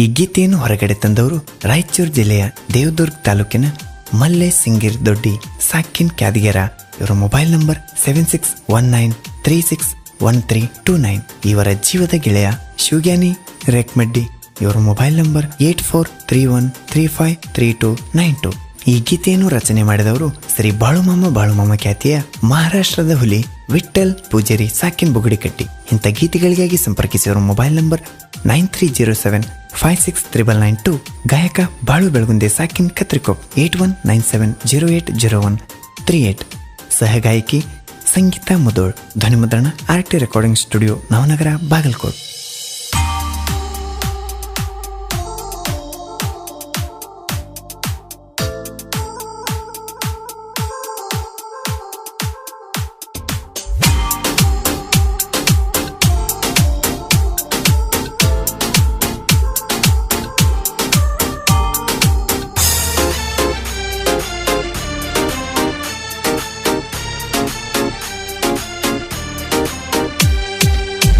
ಈ ಗೀತೆಯನ್ನು ಹೊರಗಡೆ ತಂದವರು ರಾಯಚೂರು ಜಿಲ್ಲೆಯ ದೇವದುರ್ಗ್ ತಾಲೂಕಿನ ಮಲ್ಲೆ ಸಿಂಗಿರ್ ದೊಡ್ಡಿ ಸಾಕಿನ್ ಕ್ಯಾದಿಗೆರ. ಇವರ mobile number seven six one nine three six one three two nine. ಇವರ ಜೀವದ ಗೆಳೆಯ ಶಿವಗ್ಯಾನಿ ರೇಕ್ಮೆಡ್ಡಿ. ಇವರ mobile number eight four three one three five three two nine two. ಈ ಗೀತೆಯನ್ನು ರಚನೆ ಮಾಡಿದವರು ಶ್ರೀ ಬಾಳುಮಾಮ ಬಾಳುಮಾಮ ಖ್ಯಾತಿಯ ಮಹಾರಾಷ್ಟ್ರದ ಹುಲಿ ವಿಠಲ್ ಪೂಜಾರಿ ಸಾಕಿನ್ ಬುಗುಡಿಕಟ್ಟಿ ಇಂಥ ಗೀತೆಗಳಿಗಾಗಿ ಸಂಪರ್ಕಿಸಿರುವ mobile number nine three zero seven five six triple nine two ಗಾಯಕ Balu Belagunde ಸಾಕಿನ್ Katrikop eight one nine seven zero eight zero one three eight ಸಹಗಾಯಕಿ Sangeeta Mudhol. ಧ್ವನಿಮುದ್ರಣ R T recording studio Navanagar Bagalkot.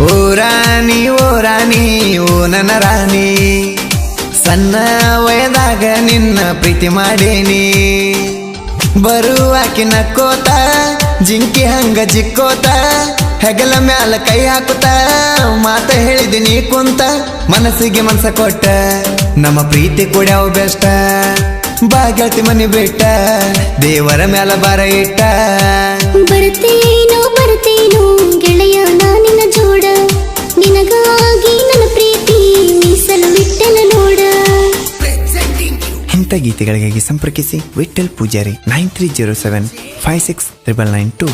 ಓ ರಾಣಿ ಓ ರಾಣಿ, ಓ ನನ್ನ ರಾಣಿ, ಸಣ್ಣ ವಯದಾಗ ನಿನ್ನ ಪ್ರೀತಿ ಮಾಡೇನಿ. ಬರುವಾಕಿ ನಕ್ಕೋತ, ಜಿಂಕಿ ಹಂಗ ಜಿಕ್ಕೋತ, ಹೆಗಲ ಮ್ಯಾಲ ಕೈ ಹಾಕುತ್ತ ಮಾತ ಹೇಳಿದಿನಿ ಕುಂತ, ಮನಸ್ಸಿಗೆ ಮನಸ ಕೊಟ್ಟ, ನಮ್ಮ ಪ್ರೀತಿ ಕುಡ್ಯಾವ ಬೆಷ್ಟ. ಬಾಗತಿ ಮನಿ ಬಿಟ್ಟ, ದೇವರ ಮ್ಯಾಲ ಬಾರ ಇಟ್ಟ. ಬರ್ತೇನೋ ಬರ್ತೇನೋ, ಗೆಳೆಯ ಗೀತೆಗಳಿಗಾಗಿ ಸಂಪರ್ಕಿಸಿ Vitthal Pujari nine three zero seven five six triple nine two.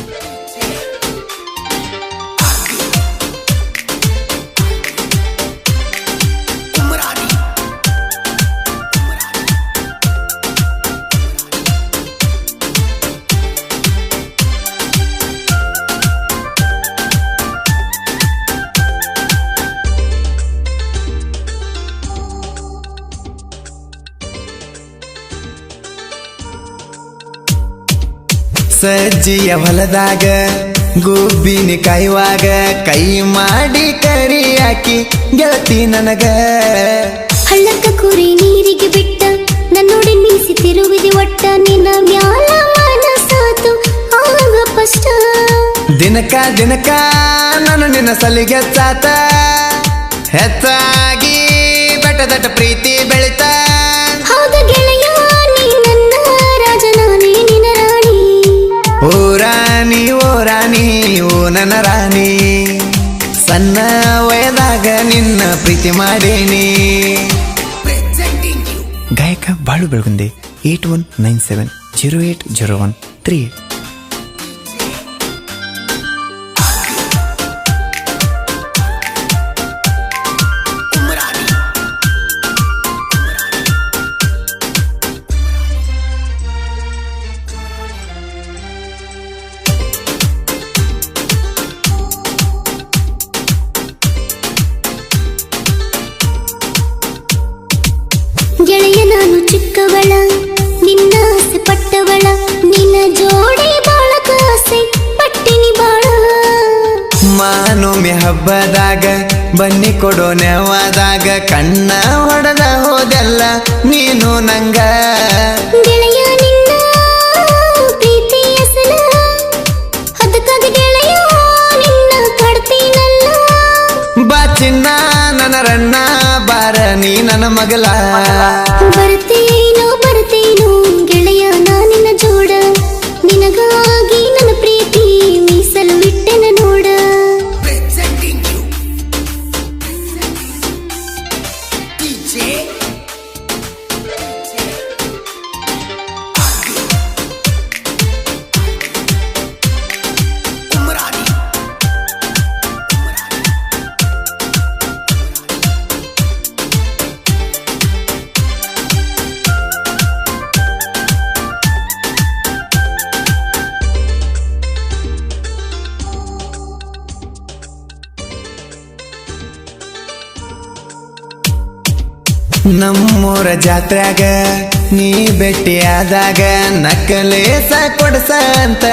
ಸಜ್ಜಿಯ ಹೊಲದಾಗ ಗುಬ್ಬಿನ ಕಾಯುವಾಗ ಕೈ ಮಾಡಿ ಕರಿ ಹಾಕಿ ಗೆಳತಿ ನನಗ. ಹಳ್ಳಕ್ಕ ಕುರಿ ನೀರಿಗೆ ಬಿಟ್ಟ ನನ್ನೊಡೆ ಮೀಸಿ ತಿರುವಿದೆ ಒಟ್ಟ ನಿನ್ನ ಮ್ಯಾಲ ಮನಸಾತು ಆಗ ಪಷ್ಟ. ದಿನಕ ದಿನಕ ನಾನು ನಿನ್ನ ಸಲಿಗೆ ಚಾತ ಹೆಚ್ಚಾಗಿ ಬೆಟ್ಟದಟ್ಟ ಪ್ರೀತಿ ಬೆಳಿತ. ನನ್ನ ರಾಣಿ ಸಣ್ಣ ವಯದಾಗ ನಿನ್ನ ಪ್ರೀತಿ ಮಾಡೇನಿ. ಗಾಯಕ Balu Belagunde eight one nine seven zero eight zero one three eight ಕೊಡೋ ನೆವಾದಾಗ ಕಣ್ಣ ಹೊಡೆದ ಹೋದೆಲ್ಲ ನೀನು ನಂಗ. ಬಾ ಚಿನ್ನ ನನ್ನ ರಣ್ಣ ಬಾರ ನೀ ನನ್ನ ಮಗಲ ನಮ್ಮೂರ ಜಾತ್ರೆಗ ನೀ ಭೇಟಿಯಾದಾಗ ನಕಲೆ ಕೊಡಸಂತ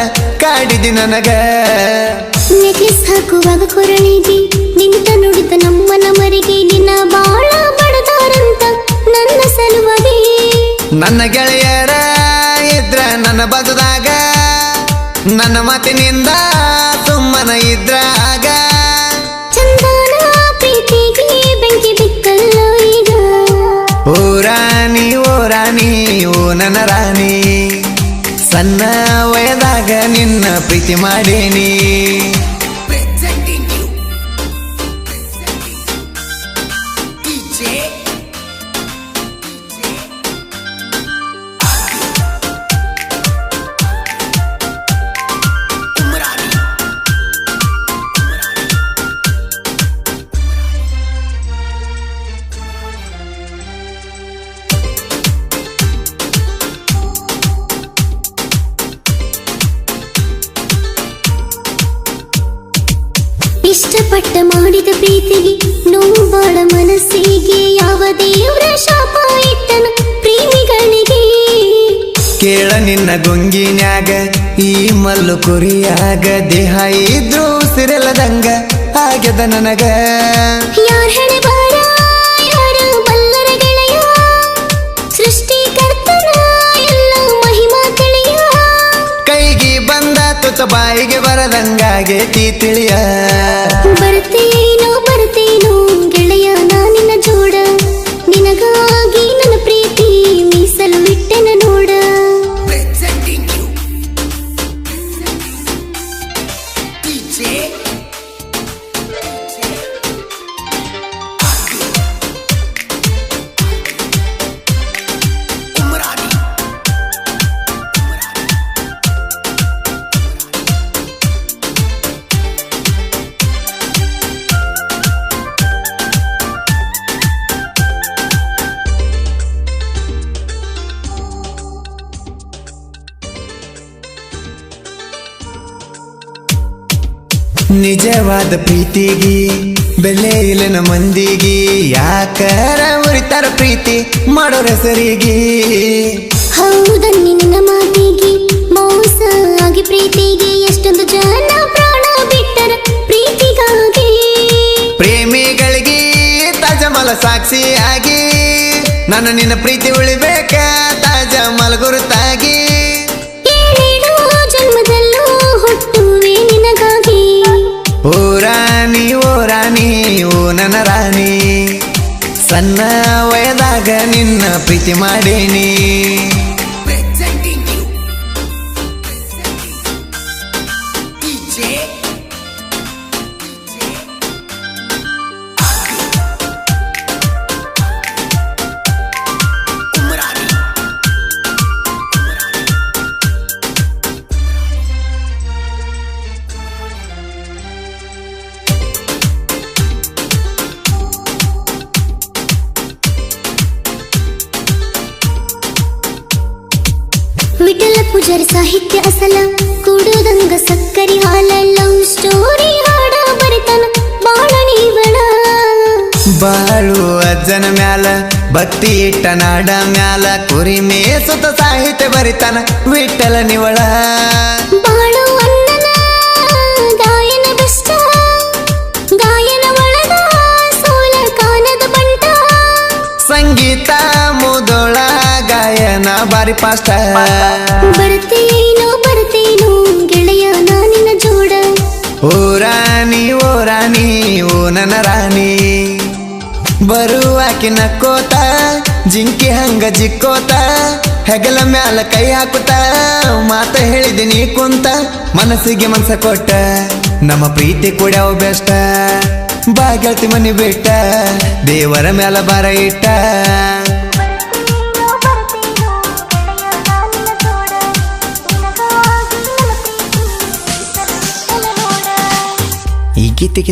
ಕಾಡಿದಿ ನನಗ. ನೆಕ್ಲೆಸ್ ಹಾಕುವಾಗ ಕೊರಳಿದಿ ನಿಂತ ನುಡಿದ ನಮ್ಮನ ಮರಿಗೆ ನಿನ್ನ ಬಾಳ ಬಡದಾರಂತ ನನ್ನ ಸಲುವಾಗಿ. ನನ್ನ ಗೆಳೆಯರ ಇದ್ರ ನನ್ನ ಬದುದಾಗ ನನ್ನ ಮಾತಿನಿಂದ ಸುಮ್ಮನ ಇದ್ರಾಗ ಸಣ್ಣ ವಯದಾಗ ನಿನ್ನ ಪ್ರೀತಿ ಮಾಡೇನಿ. ಇಷ್ಟಪಟ್ಟ ಮಾಡಿದ ಪ್ರೀತಿಗೆ ನೋವು ಬಾಳ ಮನಸ್ಸಿಗೆ. ಯಾವ ದೇವರ ಶಾಪ ಇಟ್ಟನ ಪ್ರೇಮಿಗಳಿಗೆ? ಕೇಳ ನಿನ್ನ ಗೊಂಗಿನ್ಯಾಗ ಈ ಮಲ್ಲು ಕುರಿಯಾಗ. ದೇಹ ಇದ್ರು ಸಿರಲದಂಗ ಆಗ್ಯದ ನನಗ. ಯಾರ ಬಾಯಿಗೆ ಬರದಂಗಾಗೆ ತಿಳಿಯ. ಬರ್ತೇನೋ ನಿಜವಾದ ಪ್ರೀತಿಗಿ ಬೆಲೆ ಇಲ್ಲನ ಮಂದಿಗಿ. ಯಾಕರ ಉರಿತಾರ ಪ್ರೀತಿ ಮಾಡೋರ ಸರಿಗಿ ಹೌದ ನಿನ್ನ ಮಾತಿಗೆ ಮೋಸ ಆಗಿ ಪ್ರೀತಿಗೆ ಎಷ್ಟೊಂದು ಜನ ಪ್ರಾಣ ಬಿಟ್ಟರ ಪ್ರೀತಿಗಾಗಿ. ಪ್ರೇಮಿಗಳಿಗೆ ತಾಜಮಲ ಸಾಕ್ಷಿಯಾಗಿ ನನ್ನ ನಿನ್ನ ಪ್ರೀತಿ ಉಳಿಬೇಕ ತಾಜಮಲ್ ಗುರುತಾಗಿ. ರಾಣಿ ಓ ರಾಣಿ ಓ ನನ್ನ ರಾಣಿ. ಸಣ್ಣ ವಯದಾಗ ನಿನ್ನ ಪ್ರೀತಿ ಮಾಡೇನಿ. ವಿಠಲ ಪೂಜಾರಿ ಸಾಹಿತ್ಯ ಅಸಲ, ಕೂಡುದಂಗ ಸಕ್ಕರಿ ಹಾಲ, ಲವ್ ಸ್ಟೋರಿ ಹಾಡ ಬರಿತನ ಬಾಳ ನೀವಳ ಬಾಳು ಅಜ್ಜನ ಮ್ಯಾಲ ಭಕ್ತಿ ಇಟ್ಟ ನಾಡ ಮ್ಯಾಲ ಕುರಿ ಸುತ ಸಾಹಿತ್ಯ ಬರಿತಾನ ವಿಠಲ ನಿವಳ. ಬಾರಿ ಪಾಸ್ಟ. ಬರ್ತೇನೋ ಬರ್ತೇನೋ ಗೆಳೆಯ ನಾನಿನ ಜೋಡ. ಓ ರಾಣಿ ಓ ರಾಣಿ ಓ ನನ್ನ ರಾಣಿ. ಬರುವಾಕಿ ನಕ್ಕೋತ ಜಿಂಕಿ ಹಂಗ ಜಿಕ್ಕೋತ ಹೆಗಲ ಮ್ಯಾಲ ಕೈ ಹಾಕುತ್ತ ಮಾತ ಹೇಳಿದಿನಿ ಕುಂತ ಮನಸ್ಸಿಗೆ ಮನ್ಸ ಕೊಟ್ಟ. ನಮ್ಮ ಪ್ರೀತಿ ಕೂಡ ಬೆಷ್ಟ. ಬಾ ಗೆಳತಿ ಮನಿ ಬಿಟ್ಟ ದೇವರ ಮ್ಯಾಲ ಬಾರ ಇಟ್ಟ. ಈ ಗೀತೆಗೆ